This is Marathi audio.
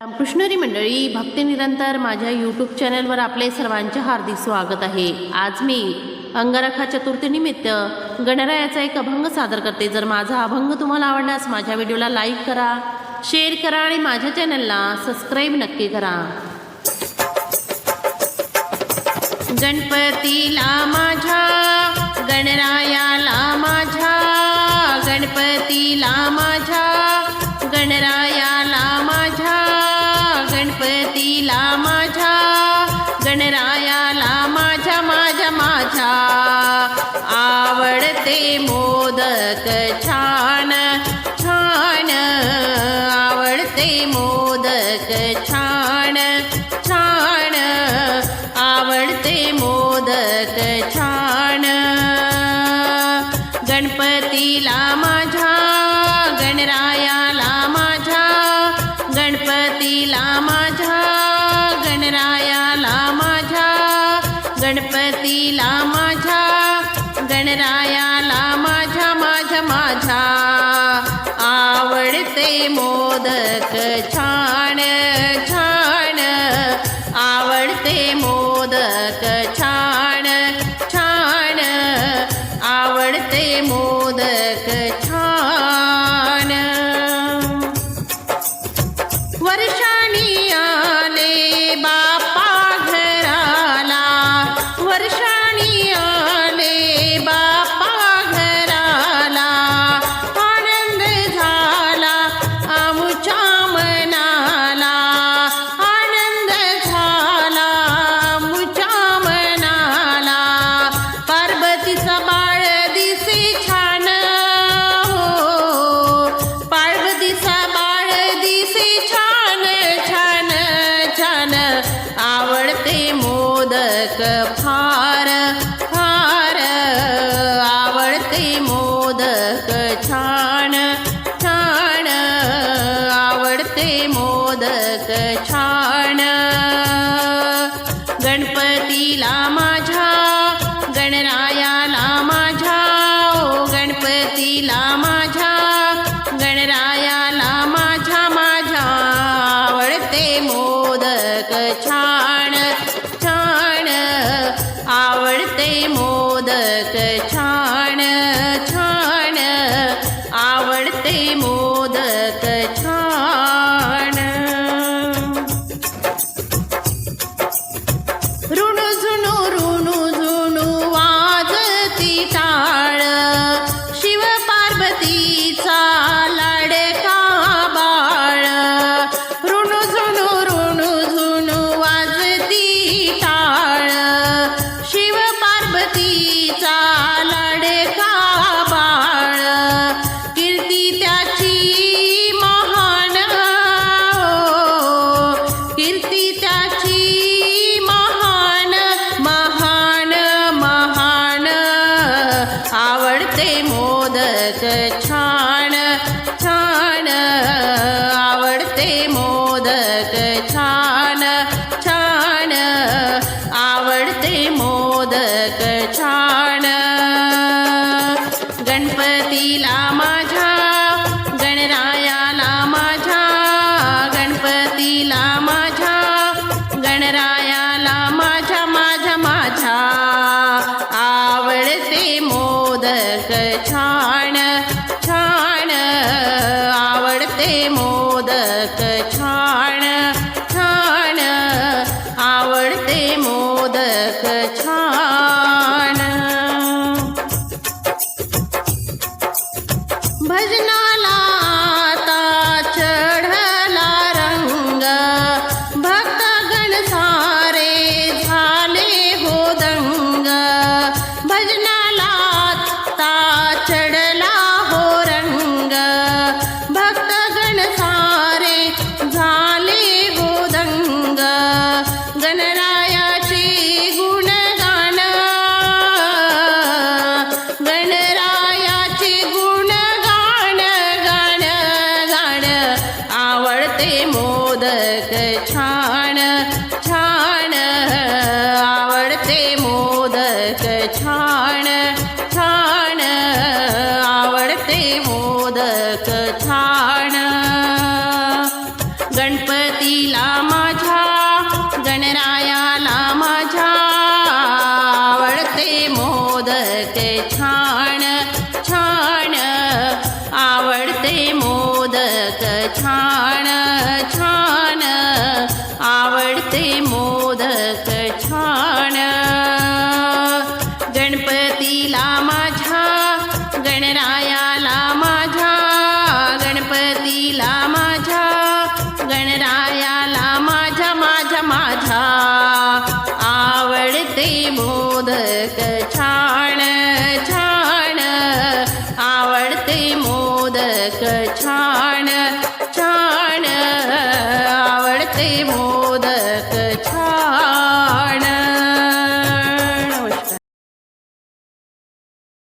रामकृष्णरी मंडळी भक्ती निरंतर माझ्या यूट्यूब चॅनलवर आपले सर्वांचे हार्दिक स्वागत आहे. आज मी अंगारखा चतुर्थीनिमित्त गणरायाचा एक अभंग सादर करते. जर माझा अभंग तुम्हाला आवडल्यास माझ्या व्हिडिओला लाईक करा शेअर करा आणि माझ्या चॅनलला सबस्क्राईब नक्की करा. गणपतीला माझ्या ते मोदक छान छान. आवडते मोदक छान छान. आवडते मोदक छान. गणपतीला माझ्या गणरायाला माझ्या. गणपतीला माझ्या गणरायाला माझ्या. गणपतीला माझ्या गणरायाला माझ्या माझ्या माझ्या. आवडते मोदक छान छान. आवडते मोदक छान. मोदक फार फार. आवडते मोदक छान छान. आवडते मोदक छान. मोदक छान छान. आवडते मोदक छान. गणपतीला माझ्या गणरायाला माझ्या. गणपतीला माझ्या गणरायाला माझ्या माझ्या माझ्या. आवडते मोदक छान. आवडते मोदक छान गणपतीला माझ्या गणरायाला माझ्या. आवडते मोदक छान छान. आवडते मोदक छान छान. आवडते मोदक छान. गणपतीला माझ्या गणराया मोदक